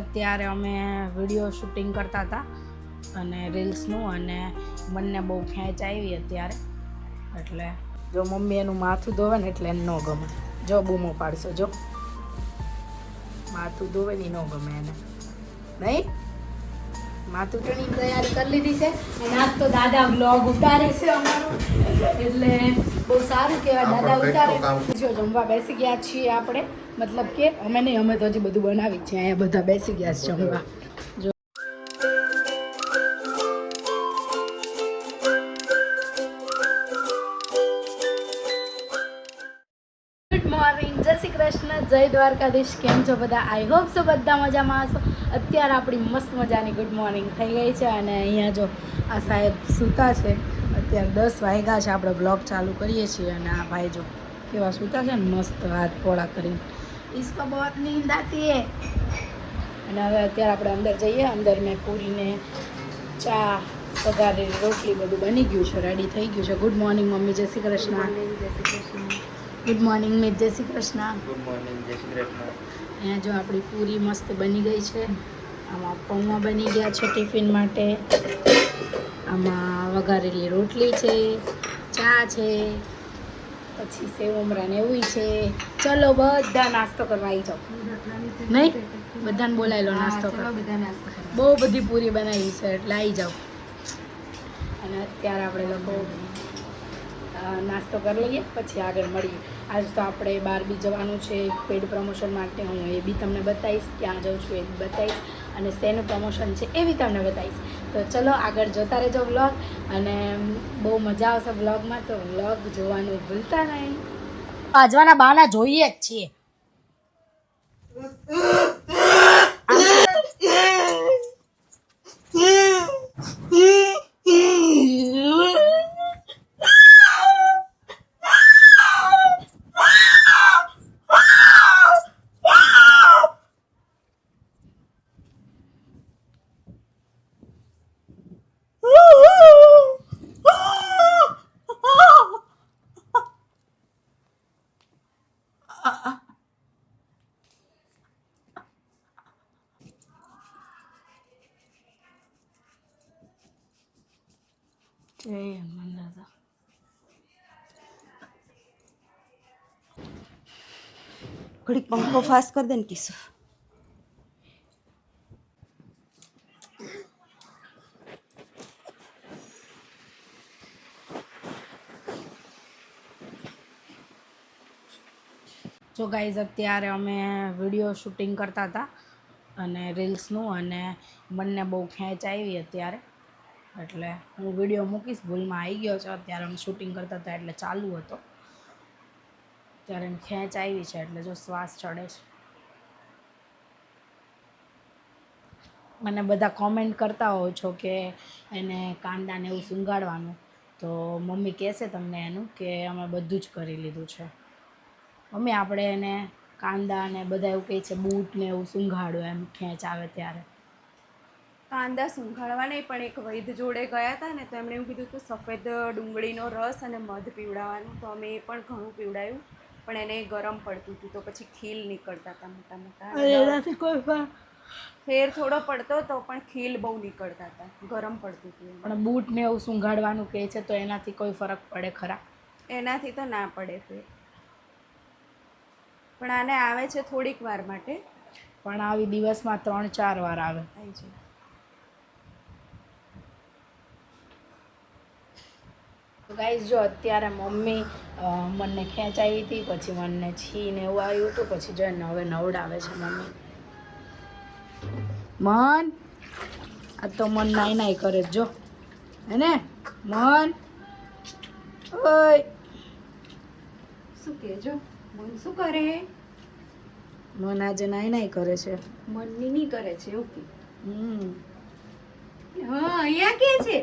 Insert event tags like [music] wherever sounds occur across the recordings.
અત્યારે અમે video shooting કરતા હતા અને રીલ્સનું અને મને બહુ ખેંચ આવી અત્યારે. એટલે જો મમ્મી એનું માથું ધોવે ને એટલે એને ન ગમે. જો બૂમો પાડશો, જો. માથું ધોવે ને ન ગમે એને. નહીં? માથું ટણી તૈયારી કરી લીધી છે? અને આજ તો દાદા બ્લોગ ઉતારે છે અમારો. એટલે બહુ સારું કહેવાય. દાદા ઉતારે. જો જમવા બેસી ગયા છીએ આપણે. મતલબ કે અમે નહીં અમે તો હજી બધું બનાવી છે અહીંયા બધા બેસી ગયા છે જમવા. જો ગુડ મોર્નિંગ જય શ્રી કૃષ્ણ. જય દ્વારકાધીશ. કેમ છો બધા? આઈ હોપ છો બધા મજામાં હશો. અત્યારે આપણી મસ્ત મજાની ગુડ મોર્નિંગ થઈ ગઈ છે અને અહીંયા જો આ સાહેબ સૂતા છે. અત્યારે દસ વાગ્યા છે આપણે બ્લોગ ચાલુ કરીએ છીએ અને આ ભાઈ જો કેવા સૂતા છે ને મસ્ત હાથ પોળા કરીને. ઈસકો બહોત નીંદ આતી અને હવે અત્યારે આપણે અંદર જઈએ અંદર મેં પૂરીને ચા પગારેલી રોટલી બધું બની ગયું છે રેડી થઈ ગયું છે. Good morning mummy. જય Shri Krishna. Good morning Mit Jai Shri Krishna. Good morning જય શ્રી કૃષ્ણ. અહીંયા જો આપણી પૂરી મસ્ત બની ગઈ છે. આમાં પૌવા બની ગયા છે ટિફિન માટે. આમાં વઘારેલી રોટલી છે ચા છે પછી સેવ ઉમરાને એવું છે. ચલો બધા નાસ્તો કરવા આવી જાઓ. નહીં? બધાને બોલાયેલો લો નાસ્તો કરવા. બહુ બધી પૂરી બનાવી છે એટલે આવી જાઓ. અને અત્યારે આપણે લોકો નાસ્તો કરી લઈએ પછી આગળ મળીએ. આજ તો આપણે બહાર બી જવાનું છે પેડ પ્રમોશન માટે. હું એ બી તમને બતાવીશ ક્યાં જાઉં છું એ બી બતાવીશ. અને શેનું પ્રમોશન છે એ બી તમને બતાવીશ. તો ચલો આગળ જોતા રહેજો વ્લોગ અને બહુ મજા આવશે વ્લોગમાં તો વ્લોગ જોવાનું ભૂલતા નહીં. આજવાના બાના જોઈએ જ છીએ. ઘડીક પંખો ફાસ્ટ કરી દે ને કિશોર જો ગાઈઝ અત્યારે અમે વીડિયો શૂટિંગ કરતા હતા અને રીલ્સનું અને મને બહુ ખેંચ આવી અત્યારે. એટલે હું વીડિયો મૂકીશ ભૂલમાં આવી ગયો છે. અત્યારે અમે શૂટિંગ કરતા હતા એટલે ચાલુ હતો. ત્યારે ખેંચ આવી છે એટલે જો શ્વાસ ચડે છે. મને બધા કોમેન્ટ કરતા હો છો કે એને કાંદાને એવું સુંગાડવાનું તો મમ્મી કહેશે તમને એનું કે અમે બધું જ કરી લીધું છે. મમ્મી, આપણે એને કાંદા ને બધા એવું કહે છે, બૂટ ને એવું સુંઘાડો એમ ખેંચ આવે ત્યારે. કાંદા સુંઘાડવા નહીં, પણ એક વૈદ જોડે ગયા હતા ને, તો એમણે એવું કીધું કે સફેદ ડુંગળીનો રસ અને મધ પીવડાવવાનું. તો અમે એ પણ ઘણું પીવડાયું. પણ એને ગરમ પડતું હતું તો પછી ખીલ નીકળતા હતા મોટા મોટા. એનાથી કોઈ ફેર થોડો પડતો તો પણ ખીલ બહુ નીકળતા હતા ગરમ પડતું હતું પણ બૂટ ને એવું સુંઘાડવાનું કહે છે તો એનાથી કોઈ ફરક પડે ખરા? એનાથી તો ના પડે ફેર. પણ આને આવે છે થોડીક વાર માટે. પણ આવી દિવસમાં ત્રણ ચાર વાર આવે. આવી ગાઈઝ જો અત્યારે મમ્મી મને ખેંચાવી હતી પછી મને છી ને એવું આવ્યું હતું પછી જો એને હવે નવડાવે છે મમ્મી. મન આ તો મન નાઈ નાઈ કરે જો. હે ને? મન. ઓય. શું કહેજો મન શું કરે? મન આજે નાઈ નાઈ કરે છે. મનની ની કરે છે એવું કે. હમ. હા અહીંયા કે છે?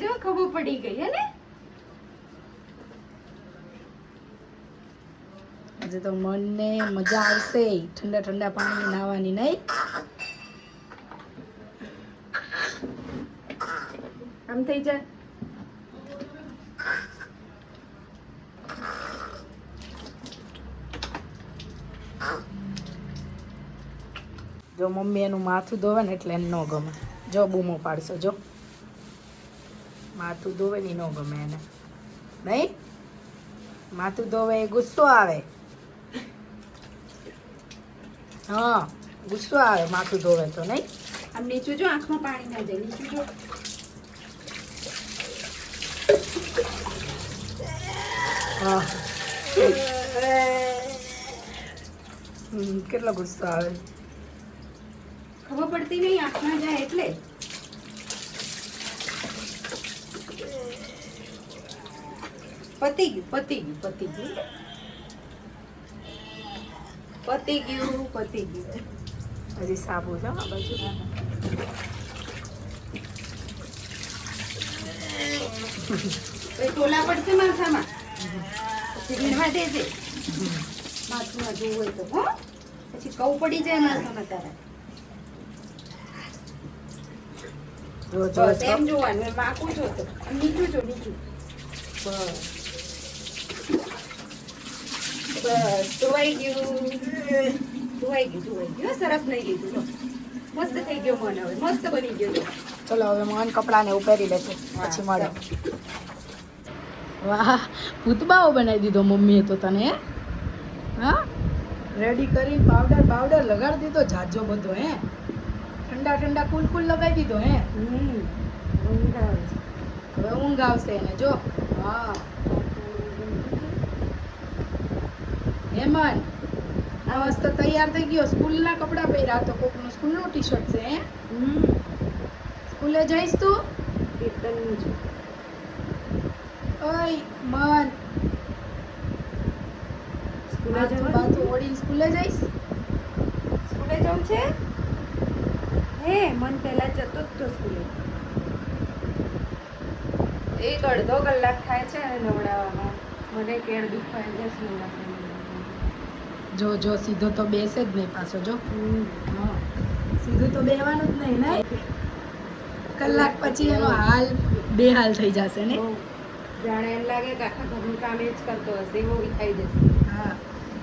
જો ખબર પડી ગઈ હે ને? આજે તો મનને મજા આવશે. ઠંડા ઠંડા પાણી નાવાની નહીં. આમ થઈ જાય. જો મમ્મી એનું માથું ધોવે ને એટલે એમ ન ગમે. જો બૂમો પાડશો જો. માથું ધોવે ને ન ગમે એને. નહીં? માથું ધોવે એ ગુસ્સો આવે. હા ગુસ્સો આવે માથું ધોવે તો નહીં? આમ નીચું જો આંખમાં પાણી ના જાય નીચું જો. કેટલો ગુસ્સો આવે. ખબર પડતી નહીં આંખમાં જાય એટલે. પતી ગયું પતી ગયું પતી ગયું. પતી ગયું પતી ગયું. હજી સાબુ છે આ બાજુ. ટોલા પડશે માથામાં? પછી વીણવા દેજે. માથુંમાં જોવું હોય તો હો. પછી કઉ પડી જાય માથામાં તારા. એમ જોવાનું એમ જો જોતો. નીચું જો નીચું. બસ. બસ ધોવાઈ ગયું ધોવાઈ ગયું ધોવાઈ ગયું સરસ નહીં લીધું મસ્ત થઈ ગયો મન હવે મસ્ત બની ગયો ચલો. હવે મોહન કપડાને પહેરી લેશે પછી મળે વાહ ભૂતબાઓ બનાવી દીધો મમ્મીએ તો તને હા? રેડી કરી પાવડર પાવડર લગાડી દીધો જાજો બધો હે? ઠંડા ઠંડા કુલ કુલ લગાવી દીધો હે? હમ ઊંઘ આવે હવે ઊંઘ આવશે એને જો. હા. હેમન આ મસ્ત તૈયાર થઈ ગયો. સ્કૂલના કપડાં પહેર્યા તો કોકનું સ્કૂલનું ટી શર્ટ છે હે? હમ સ્કૂલે જઈશ તું? કીર્તનનું છે. ઓય મન. સ્કૂલે જવાનું? ઓળીને સ્કૂલે જઈશ? સ્કૂલે જવું છે? હે મન પહેલા જતો જ તો સ્કૂલે. એક અડધો કલાક થાય છે અને નવડાવવામાં. મને કેળ દુખાય દસ જો જો સીધો તો બેસે જ નહીં પાછો જો. સીધું તો બેવાનું જ નહીં ને કલાક પછી એનો હાલ બે હાલ થઈ જશે ને જાણે એમ લાગે કે આખા ઘરનું કામ એ જ કરતો હશે એવો વિખાઈ જશે. હા.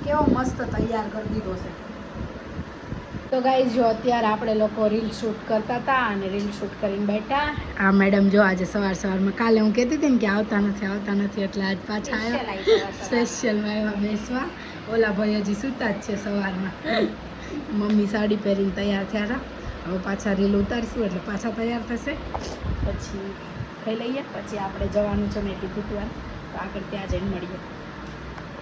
કેવો મસ્ત તૈયાર કરી દીધો છે. તો ગાઈઝ જો અત્યારે આપણે લોકો રીલ શૂટ કરતા હતા અને રીલ શૂટ કરીને બેઠા. આ મેડમ જો આજે સવાર સવારમાં કાલે હું કહેતી હતી ને કે આવતા નથી આવતા નથી એટલે આજ પાછા આવ્યા. સ્પેશિયલમાં આવ્યા બેસવા. ઓલા ભાઈ હજી સૂતા જ છે સવારમાં. મમ્મી સાડી પહેરીને તૈયાર થયા હતા. હવે પાછા રીલ ઉતારશું એટલે પાછા તૈયાર થશે. પછી ખાઈ લઈએ પછી આપણે જવાનું છે મેં કીધું તું તો આગળ ત્યાં જઈને મળીએ.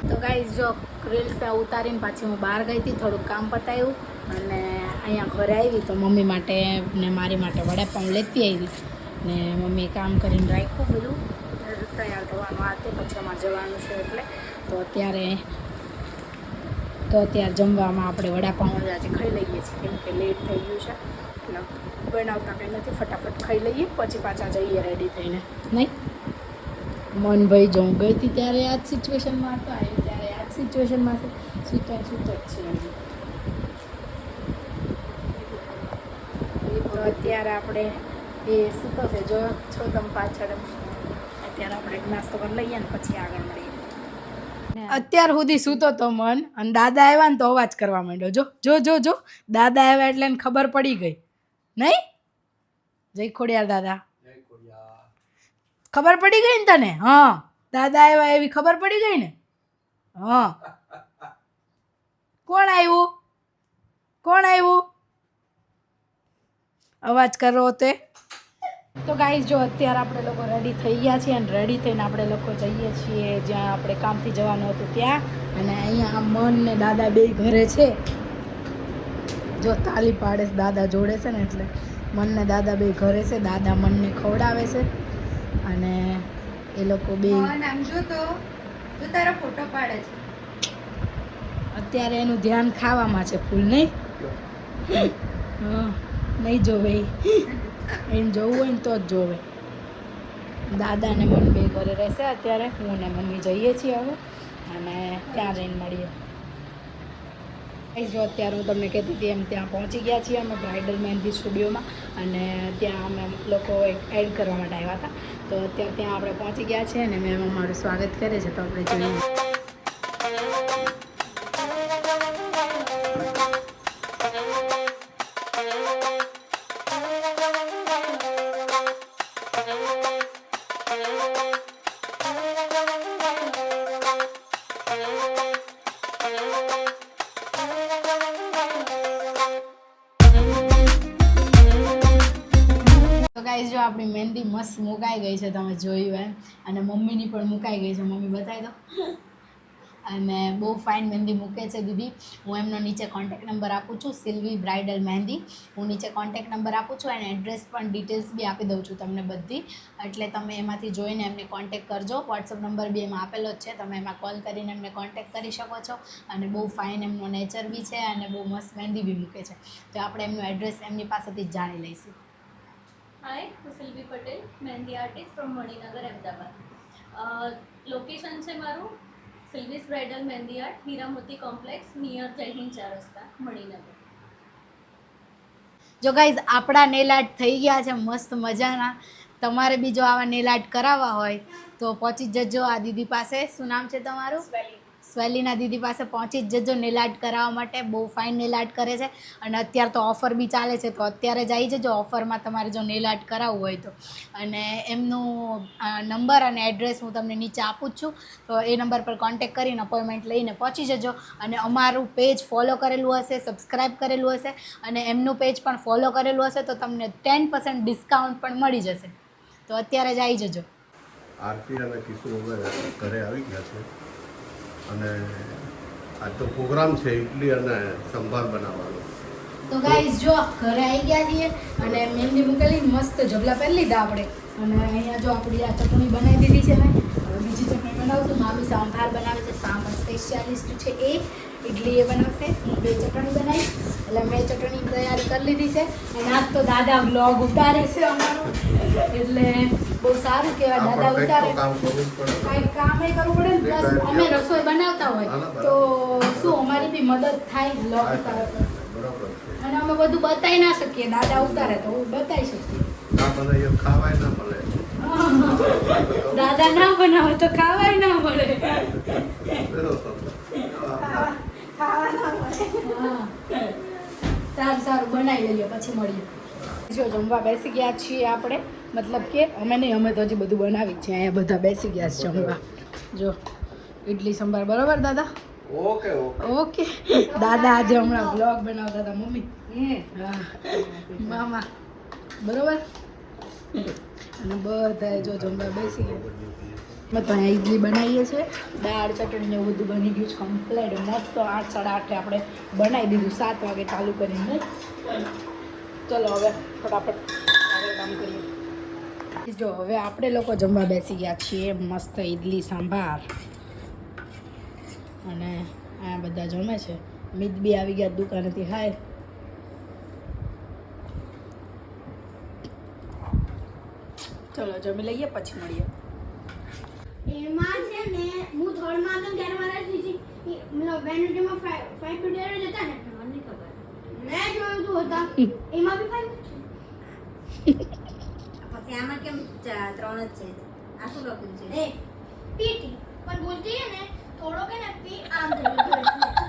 તો ગાઈઝ જો રીલ્સ ઉતારીને પાછી હું બહાર ગઈ હતી થોડુંક કામ પતાવ્યું અને અહીંયા ઘરે આવી તો મમ્મી માટે ને મારી માટે વડાપાઉં લેતી આવી ને મમ્મીએ કામ કરીને રાખ્યું બધું. તૈયાર થવાનું આ તે પછી જવાનું છે એટલે. તો અત્યારે તો અત્યારે જમવામાં આપણે વડાપાઉં જ આજે ખાઈ લઈએ છીએ, કેમ કે લેટ થઈ ગયું છે. એટલે બનાવતા કંઈ નથી, ફટાફટ ખાઈ લઈએ, પછી પાછા જઈએ રેડી થઈને. નહીં? મનભાઈ જો હું ગઈ હતી ત્યારે આ જ સિચ્યુએશનમાં હતા ત્યારે આ જ સિચ્યુએશનમાં છે. સૂતો સૂતો જ છે હજી. તો અત્યારે આપણે એ સૂતો છે? જો છો તમે પાછળ અત્યારે આપણે એક નાસ્તો કરી લઈએ ને પછી આગળ મળીએ. અત્યાર સુધી સૂતો તો મન અને દાદા આવ્યા ને તો અવાજ કરવા માંડ્યો. જો જો જો જો દાદા આવ્યા એટલે એને ખબર પડી ગઈ. નહીં? જય ખોડિયાર દાદા. ખબર પડી ગઈ ને તને? હા. દાદા આવ્યા એવી ખબર પડી ગઈ ને? હા. [laughs] કોણ આવ્યું કોણ આવ્યું અવાજ કરો તે. તો ગાઈઝ જો અત્યારે આપણે લોકો રેડી થઈ ગયા છીએ અને રેડી થઈને આપણે લોકો જઈએ છીએ જ્યાં આપણે કામથી જવાનું હતું ત્યાં. અને અહીંયા મન ને દાદા બે ઘરે છે. જો તાલી પાડે છે દાદા જોડે છે ને એટલે મન ને દાદા બે ઘરે છે દાદા મનને ખવડાવે છે. અને એ લોકો બે ફોટો પાડે છે. અત્યારે એનું ધ્યાન ખાવામાં છે ફૂલ નહીં? હા નહીં જોવે. એમ જોવું હોય ને તો જ જોવે. દાદા ને મન બે ઘરે રહેશે. અત્યારે હું ને મમ્મી જઈએ છીએ હવે. અને ત્યાં જઈને મળીએ. જો અત્યારે હું તમને કહેતી હતી એમ ત્યાં પહોંચી ગયા છીએ અમે બ્રાઇડલ મહેંદી સ્ટુડિયોમાં અને ત્યાં અમે લોકો એડ કરવા માટે આવ્યા હતા. તો અત્યારે ત્યાં આપણે પહોંચી ગયા છીએ અને મેમ અમારું સ્વાગત કરે છે. તો આપણે જોઈએ. જો આપણી મહેંદી મસ્ત મુકાઈ ગઈ છે, તમે જોયું એમ. અને મમ્મીની પણ મુકાઈ ગઈ છે. મમ્મી બતાવી દો. અને બહુ ફાઇન મહેંદી મૂકે છે દીદી. હું એમનો નીચે કોન્ટેક્ટ નંબર આપું છું સિલ્વી બ્રાઇડલ મહેંદી. હું નીચે કોન્ટેક્ટ નંબર આપું છું અને એડ્રેસ પણ ડિટેલ્સ બી આપી દઉં છું તમને બધી. એટલે તમે એમાંથી જોઈને એમને કોન્ટેક્ટ કરજો. વોટ્સઅપ નંબર બી એમાં આપેલો જ છે. તમે એમાં કોલ કરીને એમને કોન્ટેક્ટ કરી શકો છો. અને બહુ ફાઇન એમનો નેચર બી છે અને બહુ મસ્ત મહેંદી બી મૂકે છે. તો આપણે એમનું એડ્રેસ એમની પાસેથી જ જાણી લઈશું. હાય હું Silvi Patel mehndi artist from Maninagar Ahmedabad. Location છે મારું Silvi's bridal mehndi art Hiramoti complex near Jai Hind ચાર રસ્તા મણિનગર જો ગાઈઝ આપણા નેલ આર્ટ થઈ ગયા છે મસ્ત મજાના. તમારે બી જો આવા નેલ આર્ટ કરાવવા હોય તો પહોંચી જજો આ દીદી પાસે. શું નામ છે તમારું? સ્વેલીના દીદી પાસે પહોંચી જ જજો નેલ આર્ટ કરાવવા માટે. બહુ ફાઇન નેલ આર્ટ કરે છે. અને અત્યારે તો ઓફર બી ચાલે છે. તો અત્યારે જ આવી જજો. ઓફરમાં તમારે જો નેલ આર્ટ કરાવવું હોય તો. અને એમનું નંબર અને એડ્રેસ હું તમને નીચે આપું જ છું. તો એ નંબર પર કોન્ટેક્ટ કરીને અપોઇન્ટમેન્ટ લઈને પહોંચી જજો. અને અમારું પેજ ફોલો કરેલું હશે સબસ્ક્રાઈબ કરેલું હશે. અને એમનું પેજ પણ ફોલો કરેલું હશે તો તમને ટેન પર્સન્ટ ડિસ્કાઉન્ટ પણ મળી જશે. તો અત્યારે જ આવી જજો. આરતી અને કિશોર ઘરે આવી ગયા છે. અને આ તો પ્રોગ્રામ છે ઇડલી અને સંભાર બનાવવાનો. તો ગાઈઝ જો ઘરે આવી ગયા છીએ અને મહેંદી મૂકેલી, મસ્ત જબલા પહેરી લીધા આપણે. અને અહીંયા જો આપણી આ ચટણી બનાવી દીધી છે ને બીજી ચટણી બનાવશું. મારું સાંભાર બનાવે છે, સાંભાર સ્પેશિયાલિસ્ટ છે એ. ઇડલી એ બનાવશે. હું બે ચટણી બનાવી. એટલે મેં ચટણી તૈયારી કરી લીધી છે. અને આજ તો દાદા બ્લોગ ઉતારે છે અમારો. એટલે બહુ સારું કહેવાય દાદા ઉતારે. કાંઈ કામ એ કરવું પડે ને. પ્લસ અમે રસોઈ બનાવતા હોય. તો શું અમારી બી મદદ થાય બ્લોગ ઉતારે અને અમે બધું બતાવી ના શકીએ. દાદા ઉતારે તો હું બતાવી શકીએ. ખાવાય ના મળે. [laughs] દાદા ના બનાવે તો ખાવાય ના મળે. સારું સારું બનાવી લઈએ પછી મળીએ. જો જમવા બેસી ગયા છીએ આપણે. મતલબ કે અમે નહીં અમે તો હજી બધું બનાવી છે. અહીંયા બધા બેસી ગયા છે જમવા. જો ઇડલી સંભાર. બરોબર દાદા? Okay okay. દાદા આજે હમણાં બ્લોગ બનાવતા હતા મમ્મી. હા. મામા. બરોબર? અને બધા જો જમવા બેસી ગયા. અહીંયા ઇડલી બનાવીએ છીએ. દાળ, ચટણી એવું બધું બની ગયું છે કમ્પ્લેટ મસ્ત આઠ સાડા આઠે આપણે બનાવી દીધું. સાત વાગે ચાલુ કરીને. ચલો હવે ફટાફટ આગળ કામ કરીએ. જો, હવે આપણે લોકો જમવા બેસી ગયા છીએ. મસ્ત ઇડલી સાંભાર. અને આ બધા જમે છે. મિત બી આવી ગયા દુકાનેથી. હાય. ચલો, જમી લઈએ, પછી મળીએ. એમાં છે ને હું થર્ડમાં હતો ત્યારે મારા મતલબ વેનેટીમાં ફાઇવ ટુ હતા ને મને ખબર. મેં જોયું હતું હતા એમાં બી ફાઇવ પછી આમાં કેમ ત્રણ જ છે? આ શું લખ્યું છે? એ પીટી. પણ બોલતી છે ને થોડો કે ને પી આમ થઈ ગયો.